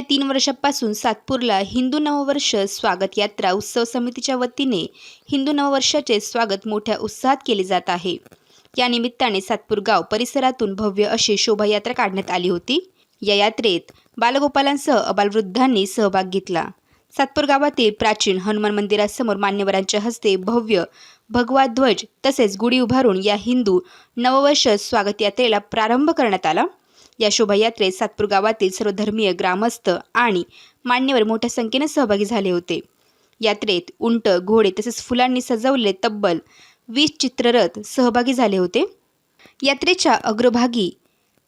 गेल्या तीन वर्षापासून सातपूरला हिंदू नववर्ष स्वागत यात्रा उत्सव समितीच्या वतीने हिंदू नववर्षाचे स्वागत मोठ्या उत्साहात केले जात आहे. या निमित्ताने सातपूर गाव परिसरातून भव्य अशी शोभायात्रा काढण्यात आली होती. या यात्रेत बालगोपालांसह अबालवृद्धांनी सहभाग घेतला. सातपूर गावातील प्राचीन हनुमान मंदिरासमोर मान्यवरांच्या हस्ते भव्य भगवा ध्वज तसेच गुढी उभारून या हिंदू नववर्ष स्वागत यात्रेला प्रारंभ करण्यात आला. या शोभायात्रेत सातपूर गावातील सर्व धर्मीय ग्रामस्थ आणि मान्यवर मोठ्या संख्येने सहभागी झाले होते. यात्रेत उंट घोडे तसेच फुलांनी सजवलेले तब्बल वीस चित्ररथ सहभागी झाले होते. यात्रेच्या अग्रभागी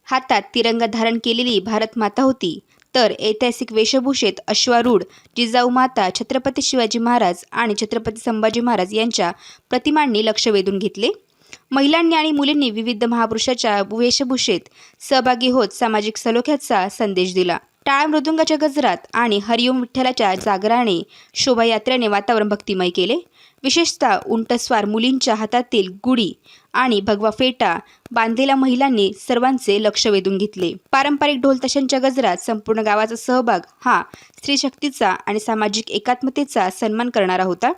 हातात तिरंगा धारण केलेली भारत माता होती. तर ऐतिहासिक वेशभूषेत अश्वारूढ जिजाऊ माता छत्रपती शिवाजी महाराज आणि छत्रपती संभाजी महाराज यांच्या प्रतिमांनी लक्ष वेधून घेतले. महिलांनी आणि मुलींनी विविध महापुरुषाच्या वेशभूषेत सहभागी होत सामाजिक सलोख्याचा संदेश दिला. टाळ मृदुंगाच्या गजरात आणि हरिओम विठ्ठलाच्या जागराने शोभायात्रेने वातावरण भक्तिमय केले. विशेषतः उंटस्वार मुलींच्या हातातील गुढी आणि भगवा फेटा बांधलेल्या महिलांनी सर्वांचे लक्ष वेधून घेतले. पारंपरिक ढोलतशांच्या गजरात संपूर्ण गावाचा सहभाग हा स्त्रीशक्तीचा आणि सामाजिक एकात्मतेचा सन्मान करणारा होता.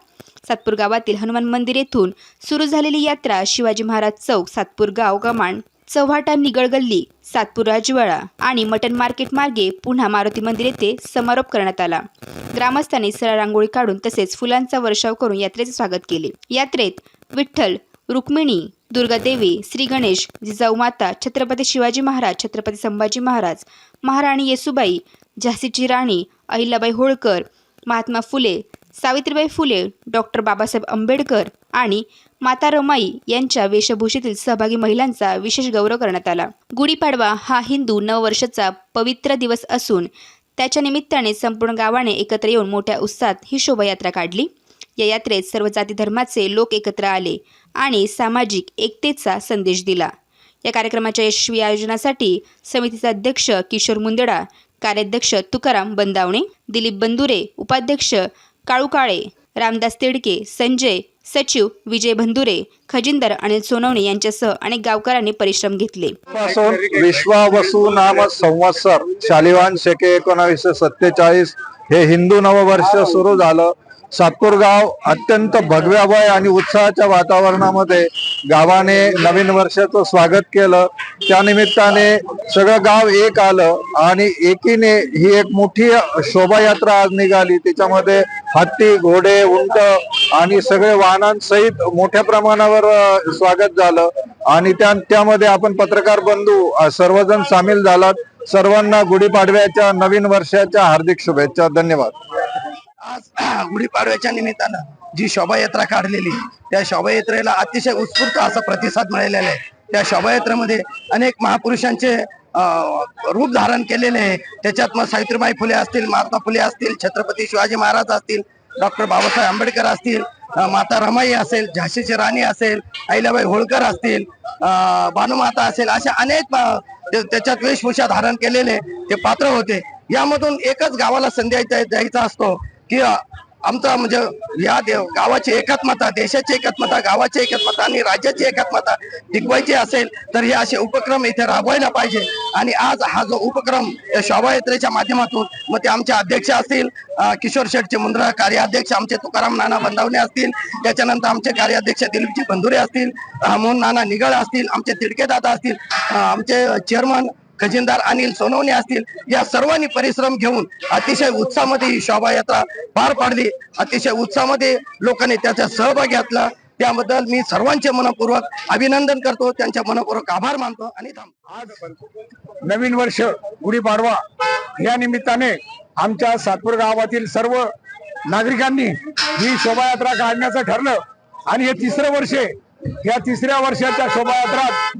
सातपूर गावातील हनुमान मंदिर येथून सुरू झालेली यात्रा शिवाजी महाराज चौक सातपूर गाव गमाण चव्हाटा निगळ गल्ली सातपूर राजवाडा आणि मटन मार्केट मार्गे पुन्हा मारुती मंदिर येथे समारोप करण्यात आला. ग्रामस्थांनी सरळ रांगोळी काढून तसेच फुलांचा वर्षाव करून यात्रेचे स्वागत केले. यात्रेत विठ्ठल रुक्मिणी दुर्गादेवी श्री गणेश जिजाऊ माता छत्रपती शिवाजी महाराज छत्रपती संभाजी महाराज महाराणी येसुबाई झाशीची राणी अहिल्याबाई होळकर महात्मा फुले सावित्रीबाई फुले डॉक्टर बाबासाहेब आंबेडकर आणि माता रमाई यांच्या वेशभूषेतील सहभागी महिलांचा विशेष गौरव करण्यात आला. गुढीपाडवा हा हिंदू नववर्षाचा पवित्र दिवस असून त्याच्या निमित्ताने संपूर्ण गावाने एकत्र येऊन मोठ्या उत्साहात ही शोभायात्रा काढली. या यात्रेत सर्व जाती धर्माचे लोक एकत्र आले आणि सामाजिक एकतेचा संदेश दिला. या कार्यक्रमाच्या यशस्वी आयोजनासाठी समितीचे अध्यक्ष किशोर मुंदडा कार्याध्यक्ष तुकाराम बंदावणे दिलीप बंदुरे उपाध्यक्ष काळू काळे रामदास तिडके संजय सचिव विजय भंदुरे खजिंदर अनिल सोनवणे यांच्यासह अनेक गावकऱ्यांनी परिश्रम घेतले. पासून विश्वावसू नाम संवत्सर शालिवान शेके एकोणावीसशे सत्तेचाळीस हे हिंदू नववर्ष सुरू झालं. सातपूर गाव अत्यंत भगव्याभय आणि उत्साहाच्या वातावरणामध्ये गावाने नवीन वर्षाचं स्वागत केलं. त्या निमित्ताने सगळं गाव एक आलं आणि एकीने ही एक मोठी शोभायात्रा आज निघाली. त्याच्यामध्ये हत्ती घोडे उंट आणि सगळे वाहनांसहित मोठ्या प्रमाणावर स्वागत झालं. आणि त्या त्यामध्ये आपण पत्रकार बंधू सर्वजण सामील झालात. सर्वांना गुढीपाडव्याच्या नवीन वर्षाच्या हार्दिक शुभेच्छा. धन्यवाद. आज गुढीपाडव्याच्या निमित्तानं जी शोभायात्रा काढलेली त्या शोभायात्रेला अतिशय उत्स्फूर्त असा प्रतिसाद मिळालेला आहे. त्या शोभायात्रेमध्ये अनेक महापुरुषांचे रूप धारण केलेले आहे. त्याच्यात मग सावित्रीबाई फुले असतील महात्मा फुले असतील छत्रपती शिवाजी महाराज असतील डॉक्टर बाबासाहेब आंबेडकर असतील माता रमाई असेल झाशीची राणी असेल अहिल्याबाई होळकर असतील भानुमाता असेल अशा अनेक ते- त्याच्यात वेशभूषा धारण केलेले ते पात्र होते. यामधून एकच गावाला संदेश द्याय- द्यायचा असतो की आमचा म्हणजे या देव गावाची एकात्मता देशाची एकात्मता गावाची एकात्मता आणि राज्याची एकात्मता टिकवायची असेल तर हे असे उपक्रम इथे राबवायला पाहिजे. आणि आज हा जो उपक्रम या शोभायात्रेच्या माध्यमातून मग ते आमचे अध्यक्ष असतील किशोर शेठचे मुंद्रा कार्याध्यक्ष आमचे तुकाराम नाना बंदावणे असतील त्याच्यानंतर आमचे कार्याध्यक्ष दिलीपजी बंधुरे असतील अ, मोहन नाना निगळ असतील आमचे तिडके दादा असतील आमचे चेअरमन खजिनदार अनिल सोनवणे असतील या सर्वांनी परिश्रम घेऊन अतिशय उत्साहामध्ये ही शोभायात्रा पार पाडली. अतिशय उत्साहामध्ये लोकांनी त्याचा सहभाग घेतला. त्याबद्दल मी सर्वांचे मनपूर्वक अभिनंदन करतो. त्यांच्या मनपूर्वक आभार मानतो आणि आज नवीन वर्ष गुढीपाडवा या निमित्ताने आमच्या सातपूर गावातील सर्व नागरिकांनी ही शोभायात्रा काढण्याचं ठरलं. आणि हे तिसरं वर्ष या तिसऱ्या वर्षाच्या शोभायात्रात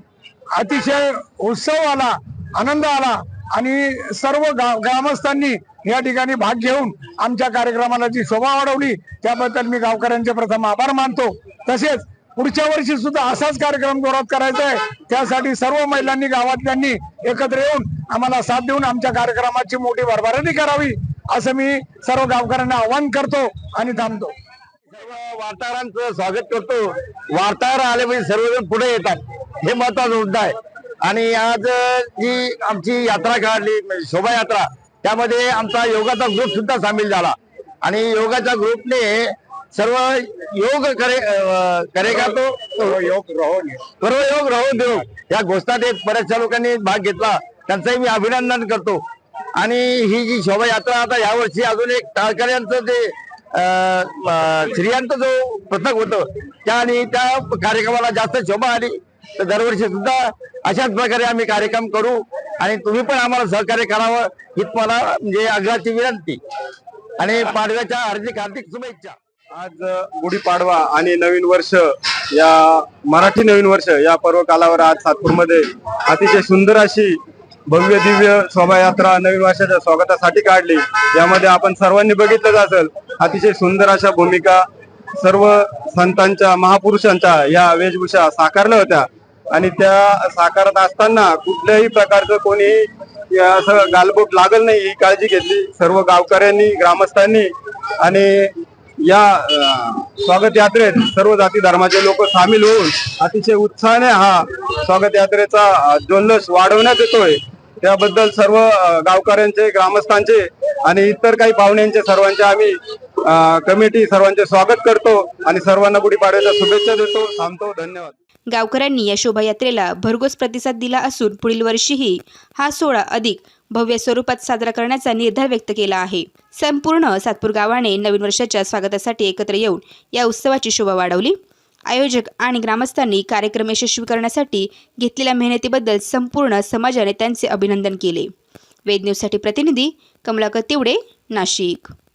अतिशय उत्सव आला. आनंद आला आणि सर्व गा- ग्रामस्थांनी या ठिकाणी भाग घेऊन आमच्या कार्यक्रमाला जी शोभा वाढवली त्याबद्दल मी गावकऱ्यांचे प्रथम आभार मानतो. तसेच पुढच्या वर्षी सुद्धा असाच कार्यक्रम जोरात करायचा आहे. त्यासाठी सर्व महिलांनी गावातल्यांनी एकत्र येऊन आम्हाला साथ देऊन आमच्या कार्यक्रमाची मोठी भरभराटी करावी असं मी सर्व गावकऱ्यांना आवाहन करतो आणि थांबतो. सर्व वार्ताहरांचं स्वागत करतो. वार्ताहर आले म्हणजे सर्वजण पुढे येतात. हे महत्त्वाचा मुद्दा आहे. आणि आज जी आमची यात्रा काढली म्हणजे शोभायात्रा त्यामध्ये आमचा योगाचा ग्रुप सुद्धा सामील झाला. आणि योगाच्या ग्रुपने सर्व योग करे करेगा तो योग सर्व योग रहो देव या घोषणात एक बऱ्याचशा लोकांनी भाग घेतला. त्यांचंही मी अभिनंदन करतो. आणि ही जी शोभायात्रा आता यावर्षी अजून एक टाळकऱ्यांचं जे स्त्रियांचा जो पथक होतं त्या आणि त्या कार्यक्रमाला जास्त शोभा आली. तर दरवर्षी सुद्धा अशाच प्रकारे आम्ही कार्यक्रम करू आणि तुम्ही पण आम्हाला सहकार्य करावं ही मला म्हणजे आग्रहाची विनंती. आणि पाडव्याच्या हार्दिक हार्दिक शुभेच्छा. आज गुढीपाडवा आणि नवीन वर्ष या मराठी नवीन वर्ष या पर्व कालावर आज सातपूरमध्ये अतिशय सुंदर अशी भव्य दिव्य शोभायात्रा नवीन वर्षाच्या स्वागतासाठी काढली. यामध्ये आपण सर्वांनी बघितलंच असेल अतिशय सुंदर अशा भूमिका सर्व संतांच्या महापुरुषांच्या या वेशभूषा साकारल्या होत्या. आणि त्या साकारत असताना कुठल्याही प्रकारचं कोणी असं गालबोट लागल नाही ही काळजी घेतली. सर्व गावकऱ्यांनी ग्रामस्थांनी आणि या स्वागत यात्रेत सर्व जाती धर्माचे लोक सामील होऊन अतिशय उत्साहाने हा स्वागत यात्रेचा अं, वाढवण्यात येतोय. त्याबद्दल सर्व गावकऱ्यांचे ग्रामस्थांचे आणि इतर काही पाहुण्यांचे सर्वांचे आम्ही कमिटी सर्वांचे स्वागत करतो आणि सर्वांना गुढीपाडव्याच्या शुभेच्छा देतो. थांबतो. धन्यवाद. गावकऱ्यांनी या शोभायात्रेला भरघोस प्रतिसाद दिला असून पुढील वर्षीही हा सोहळा अधिक भव्य स्वरूपात साजरा करण्याचा निर्धार व्यक्त केला आहे. संपूर्ण सातपूर गावाने नवीन वर्षाच्या स्वागतासाठी एकत्र येऊन या उत्सवाची शोभा वाढवली. आयोजक आणि ग्रामस्थांनी कार्यक्रम यशस्वी करण्यासाठी घेतलेल्या मेहनतीबद्दल संपूर्ण समाजाने त्यांचे अभिनंदन केले. वेद न्यूजसाठी प्रतिनिधी कमलाकर तिवडे नाशिक.